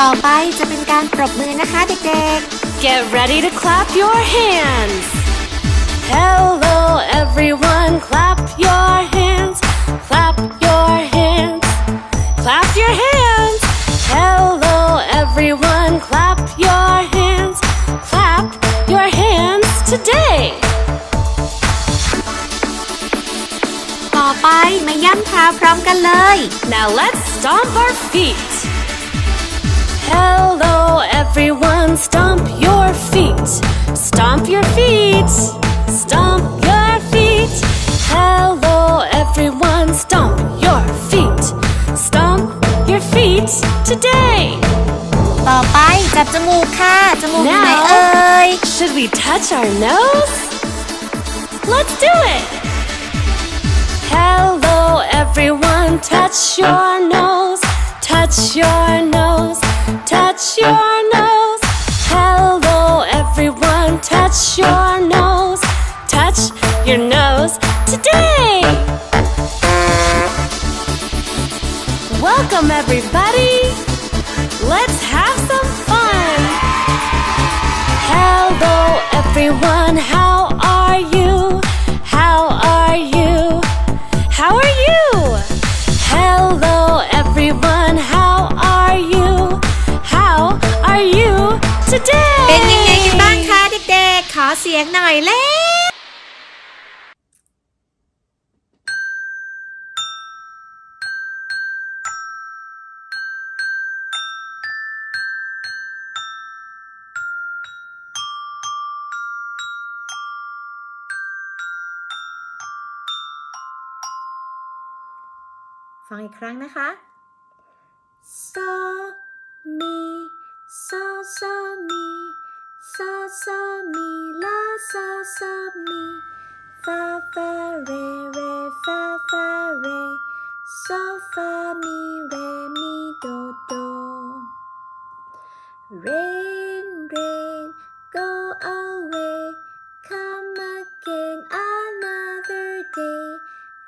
ต่อไปจะเป็นการปรบมือนะคะเด็ก Get ready to clap your hands. Hello, everyone. Clap your hands. Clap your hands. Clap your hands. Hello, everyone. Clap your hands. Clap your hands today. ๆ ต่อไปมาย่ำเท้าพร้อมกันเลย Now let's stomp our feet. Hello, everyone. Stomp your feet. Stomp your feet. Stomp your feet. Hello, everyone. Stomp your feet. Stomp your feet today. ต่อไปจับจมูกค่ะ จมูกอยู่ไหน Now เอ่ย Should we touch our nose? Let's do it! Hello, everyone, touch your nose, touch your nose, touch your nose. Hello, everyone, touch your nose, touch your nose today! Welcome, everybody! Let's have some fun! Hello, everyone. How สียงหน่อยเล่ฟังอีกครั้งนะคะ so mi so so mi so so mi la so so mi fa fa re re fa fa re so fa mi re mi do do rain rain go away. Come again another day.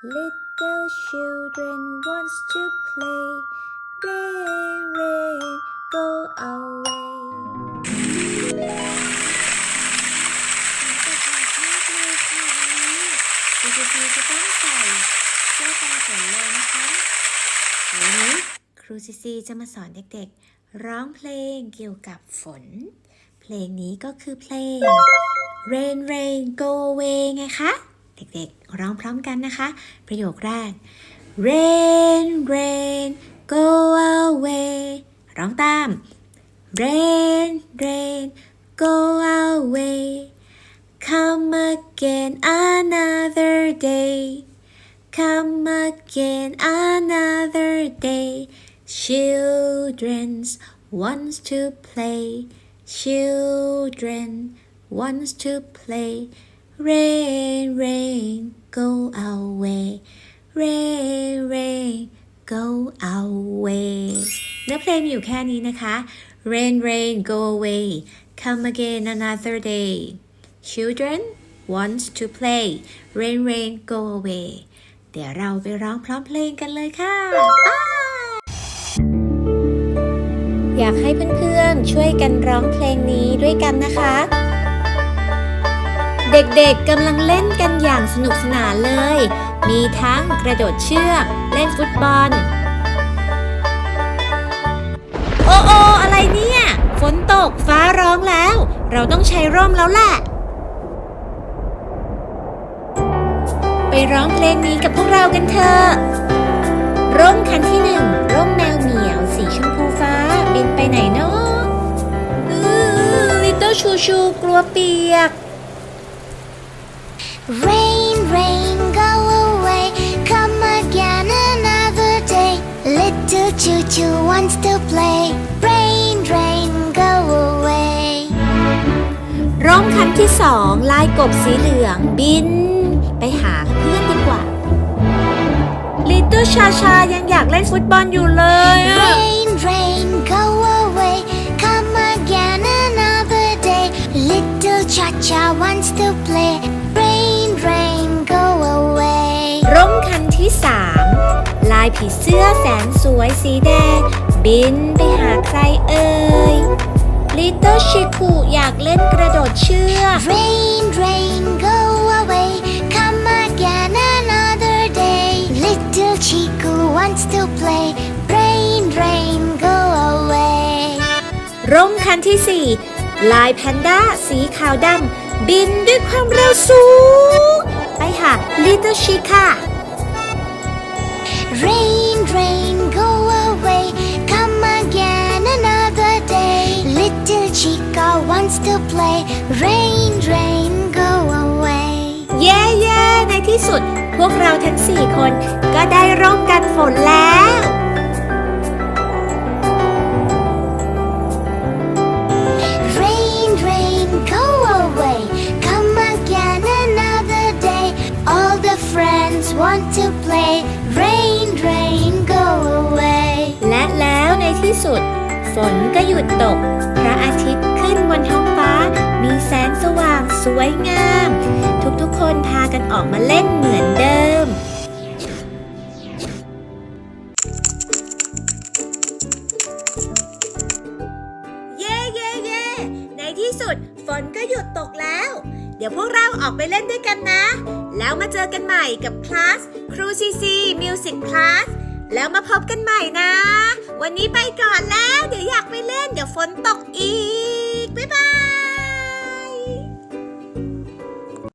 Little children wants to play. Rain rain go away ครูจะซีจะต้องใส่เสื้อกันฝนเลยนะคะวันนี้ครูซีซีจะมาสอนเด็กๆ ร้องเพลงเกี่ยวกับฝน เพลงนี้ก็คือเพลง Rain Rain Go Away ไงคะ เด็กๆ ร้องพร้อมกันนะคะ ประโยคแรก Rain Rain Go Away ร้องตาม Rain Rain Go away Come again another day Come again another day Children's wants to play Children wants to play Rain rain go away Rain rain go away เนื้อเพลงมีอยู่แค่นี้นะคะ Rain rain go away Come again another day Children wants to play Rain rain go away เดี๋ยวเราไปร้องพร้อมเพลงกันเลยค่ะ อยากให้เพื่อนๆช่วยกันร้องเพลงนี้ด้วยกันนะคะ เด็กๆกำลังเล่นกันอย่างสนุกสนานเลย มีทั้งกระโดดเชือก เล่นฟุตบอล โอ้โออะไรเนี่ย ฝนตกฟ้าร้องแล้ว เราต้องใช้ร่มแล้วแหละ ร้องเพลงนี้กับพวกเรากันเถอะ ร่มคันที่หนึ่งร่มแมวเหมียว สีชมพูฟ้า บินไปไหนเนาะลิตเติ้ลชูชูกลัวเปียก Rain, rain, go away. Come again another day. Little choo choo wants to play. Rain, rain, go away. ร่มคันที่สองลายกบสีเหลืองบิน ไปหาเพื่อนดีกว่า ลิตเติ้ลชาชายังอยากเล่นฟุตบอลอยู่เลยอะ Rain, rain, go away. Come again another day. Little Cha Cha wants to play. Rain, rain, go away. ร่มคันที่สามลายผีเสื้อแสนสวยสีแดง บินไปหาใครเอ่ยลิตเติ้ลชิคุอยากเล่นกระโดดเชือก Rain, rain, go Chiku wants to play. Rain, rain, go away. ร่มคันที่สี่ลายแพนด้าสีขาวดำบินด้วยความเร็วสูง ไปหาลิตเติ้ลชิค่ะ Rain, rain, go away. Come again another day. Little Chica wants to play. Rain, rain, go away. เย้เย้ในที่สุด พวกเราทั้งสี่คนก็ได้ร่มกันฝนแล้ว Rain, rain, go away. Come again another day. All the friends want to play. Rain, rain, go away. และแล้วในที่สุด ฝนก็หยุดตก พระอาทิตย์ขึ้นบนท้องฟ้า มีแสงสว่างสวยงาม ทุกๆคนพากันออกมาเล่นเหมือนเดิมเย้เย้เย้ในที่สุดฝนก็หยุดตกแล้ว เดี๋ยวพวกเราออกไปเล่นด้วยกันนะ แล้วมาเจอกันใหม่กับคลาสครูซีซีมิวสิกคลาส แล้วมาพบกันใหม่นะ วันนี้ไปก่อนแล้ว เดี๋ยวอยากไปเล่น เดี๋ยวฝนตกอีก